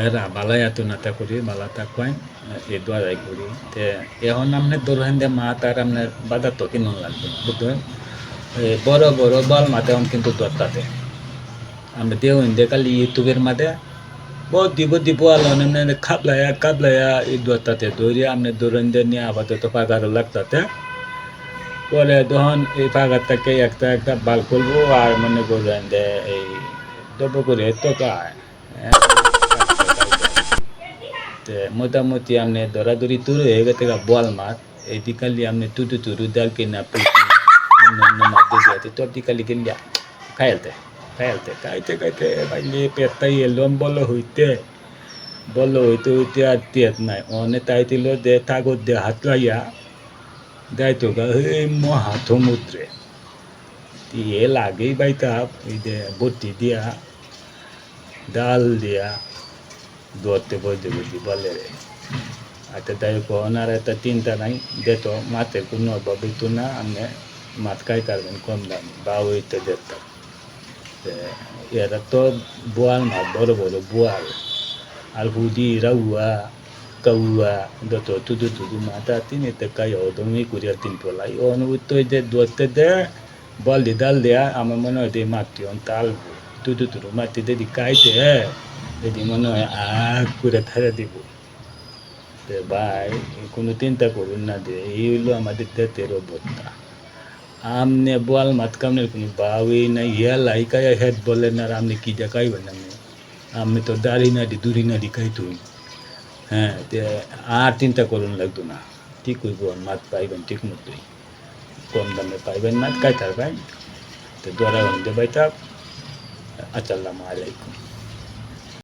এরা বালাই আতো নাতা করি, বালা তাকুয়াইন এই দোয়ারাই করি। তে এখন আপনি দৌড়ান দে মা তার আপনার বাজার তো কিনুন লাগবে বুঝলেন বড় বড় বল মাতে এখন কিন্তু দরতাতে। আমরা দেও ইন্দে কালি ইউটিউবের মাঝে, বহুত দিব দিব আলো, এমনি খাবলায়া খাবলায়া এই দরতাতে। দৌড়িয়ে আপনি দৌড়ান দিয়ে নিয়ে আপাতত পাগারও লাগতাতে। পরে তখন এই পাগার থেকে একটা একটা বাল করব আর মনে করবেন যে এই দ্রব্য করে তো কায়। তে মোটামুটি আপনি দৌড়াদৌড়ি তুরু হয়ে গেছে বল মাছ। এই দিকালি আপনি তুটু তুরু ডাল কিনা অন্য মাছ দিয়ে তোর দিকালি কিনলিয়া খাইলতে খাইলতে খাইতে খাইতে বাইলে পেটটাই এলম বল হইতে বল হইতে হইতে আর তেত নাই। অনে তাই দিল দে তাগর দে, হাত লাইয়া। তো গা এই মহা সমুদ্রে দিয়ে লাগেই বাইতা এই যে বটি দিয়া, ডাল দিয়া। কোনার একটা চিন্তা নাই যেত মাছের কোনো অভাব হইতো না আপনি মাছ খাইতে পারবেন কম দাম বা ওইতে যেতাম এরা তো বোয়াল মাছ বড় বড় বোয়াল আর হুদি রাউয়া কাউয়া যত তুদু তুদু মাথা তিন এতে কাই হদমি করিয়া তিন পলাই অনুভূত যে ধরতে দে বল দি ডাল দেয়া আমার মনে হয় অন তাল তুদু তুদু মাটি যদি খাইতে যদি মনে হয় আগ করে ফেলে দিব ভাই কোনো চিন্তা করুন না যে এই হইল আমাদের দেশের অবস্থা আমনে বল মাত কামনের কোনো বাউই নাই ইয়া লাইকায় হেড বলেন আর আপনি কি দেখাইবেন আপনি আমি তো দাড়ি নাড়ি দুড়ি নাড়ি খাইতুই হ্যাঁ আর চিন্তা করুন লাগতো না ঠিক হইব মাত পাইবেন ঠিক মতোই কম দামে পাইবেন মাছ খাইতে পারবেন তো দোয়ারা হন্দে বাইতা আসসালামু আলাইকুম